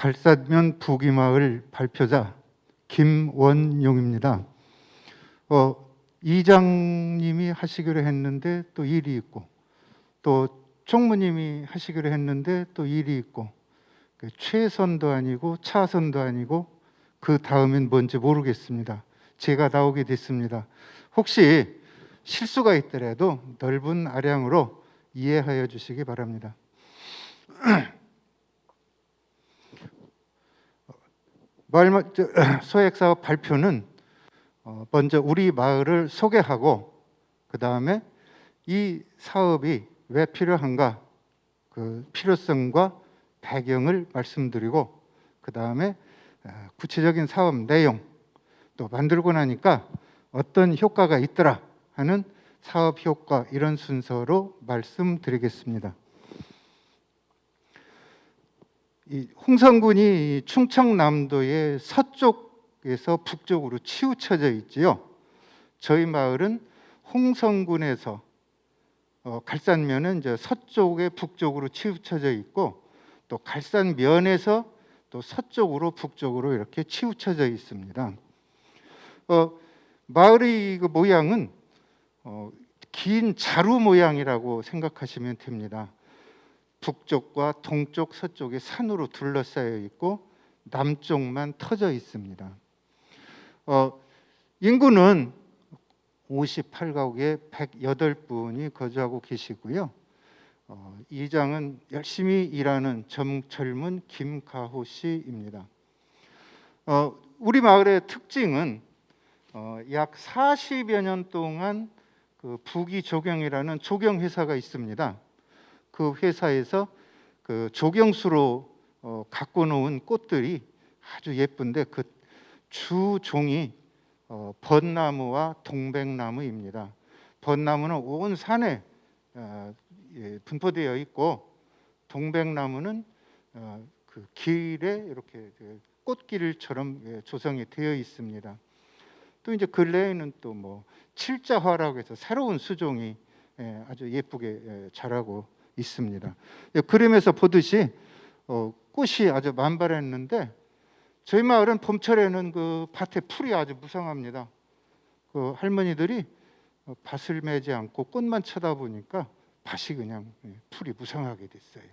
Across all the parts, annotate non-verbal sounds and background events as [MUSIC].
갈산면 부기마을 발표자 김원용입니다. 어, 이장님이 하시기로 했는데 또 일이 있고 또 총무님이 하시기로 했는데 또 일이 있고 그 최선도 아니고 차선도 아니고 그 다음엔 뭔지 모르겠습니다. 제가 나오게 됐습니다. 혹시 실수가 있더라도 넓은 아량으로 이해하여 주시기 바랍니다. [CLEARS THROAT] 마을 [CLEARS THROAT] 소액 사업 발표는 어, 먼저 우리 마을을 소개하고 그 다음에 이 사업이 왜 필요한가 그 필요성과 배경을 말씀드리고 그 다음에 구체적인 사업 내용 또 만들고 나니까 어떤 효과가 있더라 하는 사업 효과 이런 순서로 말씀드리겠습니다. 이 홍성군이 충청남도의 서쪽에서 북쪽으로 치우쳐져 있지요. 저희 마을은 홍성군에서 어, 갈산면은 이제 서쪽에 북쪽으로 치우쳐져 있고 또 갈산면에서 또 서쪽으로 북쪽으로 이렇게 치우쳐져 있습니다. 어, 마을의 그 모양은 어, 긴 자루 모양이라고 생각하시면 됩니다. 북쪽과 동쪽, 서쪽이 산으로 둘러싸여 있고 남쪽만 터져 있습니다. 어, 인구는 58가구에 108분이 거주하고 계시고요. 어, 이장은 열심히 일하는 점, 젊은 김가호 씨입니다. 어, 우리 마을의 특징은 어, 약 40여 년 동안 그 부기 조경이라는 조경 회사가 있습니다. 그 회사에서 그 조경수로 어, 갖고 놓은 꽃들이 아주 예쁜데 그 주종이 어, 벚나무와 동백나무입니다. 벚나무는 온 산에 어, 예, 분포되어 있고 동백나무는 어, 그 길에 이렇게 그 꽃길처럼 예, 조성이 되어 있습니다. 또 이제 근래에는 또 뭐 칠자화라고 해서 새로운 수종이 예, 아주 예쁘게 예, 자라고 있습니다. 예, 그림에서 보듯이 어, 꽃이 아주 만발했는데 저희 마을은 봄철에는 그 밭에 풀이 아주 무성합니다. 그 할머니들이 어, 밭을 매지 않고 꽃만 쳐다보니까 밭이 그냥 예, 풀이 무성하게 됐어요.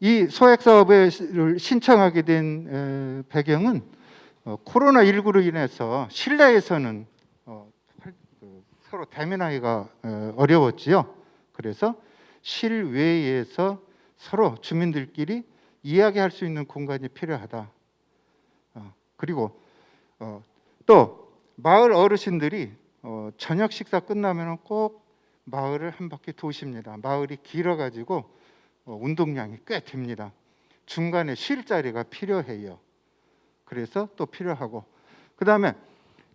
이 소액 사업을 신청하게 된 배경은 어, 코로나 19로 인해서 실내에서는 서로 대면하기가 어려웠지요. 그래서 실외에서 서로 주민들끼리 이야기할 수 있는 공간이 필요하다. 그리고 또 마을 어르신들이 저녁 식사 끝나면 꼭 마을을 한 바퀴 도십니다. 마을이 길어가지고 어, 운동량이 꽤 됩니다. 중간에 쉴 자리가 필요해요. 그래서 또 필요하고 그 다음에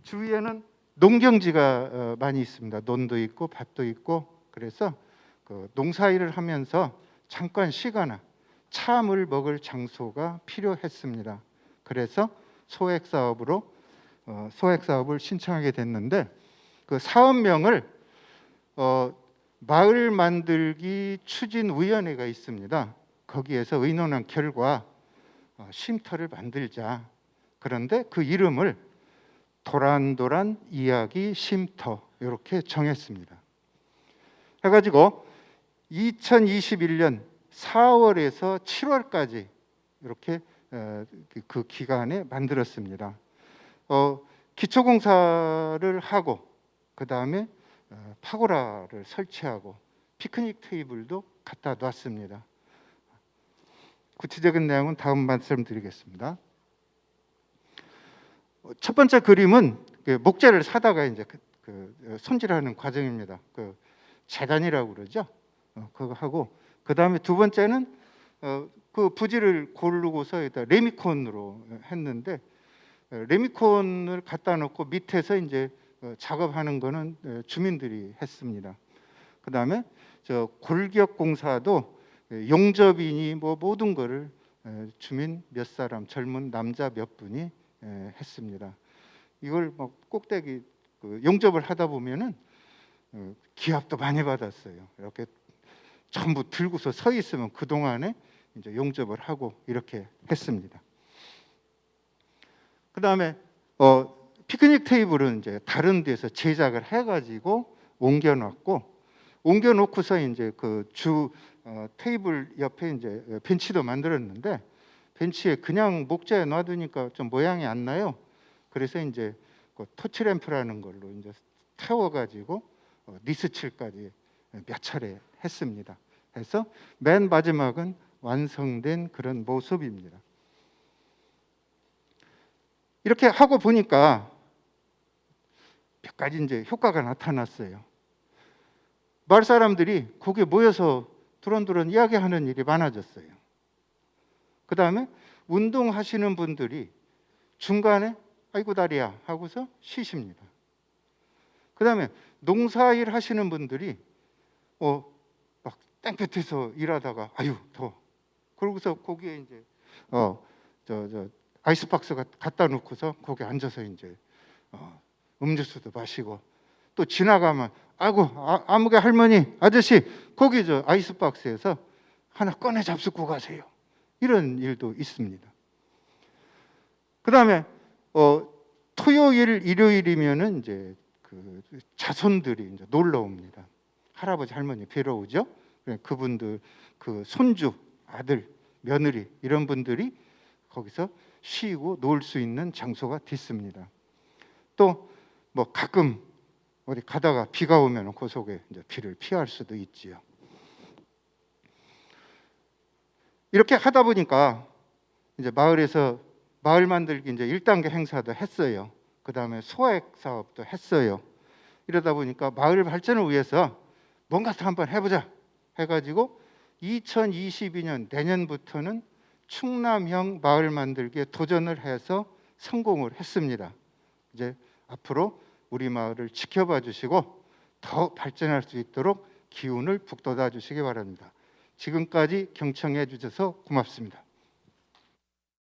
주위에는 농경지가 어, 많이 있습니다. 논도 있고 밭도 있고 그래서 그 농사일을 하면서 잠깐 쉬거나 참을 먹을 장소가 필요했습니다. 그래서 소액 사업으로 어, 소액 사업을 신청하게 됐는데 그 사업명을 어, 마을 만들기 추진 위원회가 있습니다. 거기에서 의논한 결과 어, 쉼터를 만들자. 그런데 그 이름을 도란도란 이야기 쉼터 이렇게 정했습니다. 해가지고 2021년 4월에서 7월까지 이렇게 어, 그 기간에 만들었습니다. 어, 기초공사를 하고 그 다음에 어, 파고라를 설치하고 피크닉 테이블도 갖다 놨습니다. 구체적인 내용은 다음 말씀드리겠습니다. 어, 첫 번째 그림은 그 목재를 사다가 이제 그, 그 손질하는 과정입니다. 그 재단이라고 그러죠. 어, 그거 하고 그 다음에 두 번째는 어, 그 부지를 고르고서 일단 레미콘으로 했는데 어, 레미콘을 갖다 놓고 밑에서 이제 어, 작업하는 거는 어, 주민들이 했습니다. 그 다음에 저 골격 공사도 예, 용접이니 뭐 모든 거를 예, 주민 몇 사람 젊은 남자 몇 분이 예, 했습니다. 이걸 뭐 꼭대기 그 용접을 하다 보면은 기합도 많이 받았어요. 이렇게 전부 들고서 서 있으면 그 동안에 이제 용접을 하고 이렇게 했습니다. 그 다음에 어, 피크닉 테이블은 이제 다른 데서 제작을 해가지고 옮겨놨고 옮겨놓고서 이제 그주 어, 테이블 옆에 이제 벤치도 만들었는데 벤치에 그냥 목재에 놔두니까 좀 모양이 안 나요. 그래서 이제 그 토치램프라는 걸로 이제 태워가지고 어, 니스칠까지 몇 차례 했습니다. 해서 맨 마지막은 완성된 그런 모습입니다. 이렇게 하고 보니까 몇 가지 이제 효과가 나타났어요. 마을 사람들이 거기에 모여서 두런두런 이야기하는 일이 많아졌어요. 그 다음에 운동하시는 분들이 중간에 아이고 다리야 하고서 쉬십니다. 그 다음에 농사일 하시는 분들이 어, 막 땡볕에서 일하다가 아유 더 그러고서 거기에 이제 어, 저, 저 아이스박스가 갖다 놓고서 거기 앉아서 이제 어, 음료수도 마시고 또 지나가면 아이고 아, 아무개 할머니 아저씨 거기 저 아이스박스에서 하나 꺼내 잡수고 가세요. 이런 일도 있습니다. 그 다음에 어, 토요일 일요일이면은 이제 그 자손들이 이제 놀러 옵니다. 할아버지 할머니 뵈러 오죠. 그래, 그분들 그 손주 아들 며느리 이런 분들이 거기서 쉬고 놀 수 있는 장소가 됐습니다. 또 뭐 가끔 어디 가다가 비가 오면 그 속에 이제 비를 피할 수도 있지요. 이렇게 하다 보니까 이제 마을에서 마을 만들기 이제 1단계 행사도 했어요. 그 다음에 소액 사업도 했어요. 이러다 보니까 마을 발전을 위해서 뭔가 더 한번 해보자 해가지고 2022년 내년부터는 충남형 마을 만들기에 도전을 해서 성공을 했습니다. 이제 앞으로 우리 마을을 지켜봐 주시고 더 발전할 수 있도록 기운을 북돋아 주시기 바랍니다. 지금까지 경청해 주셔서 고맙습니다.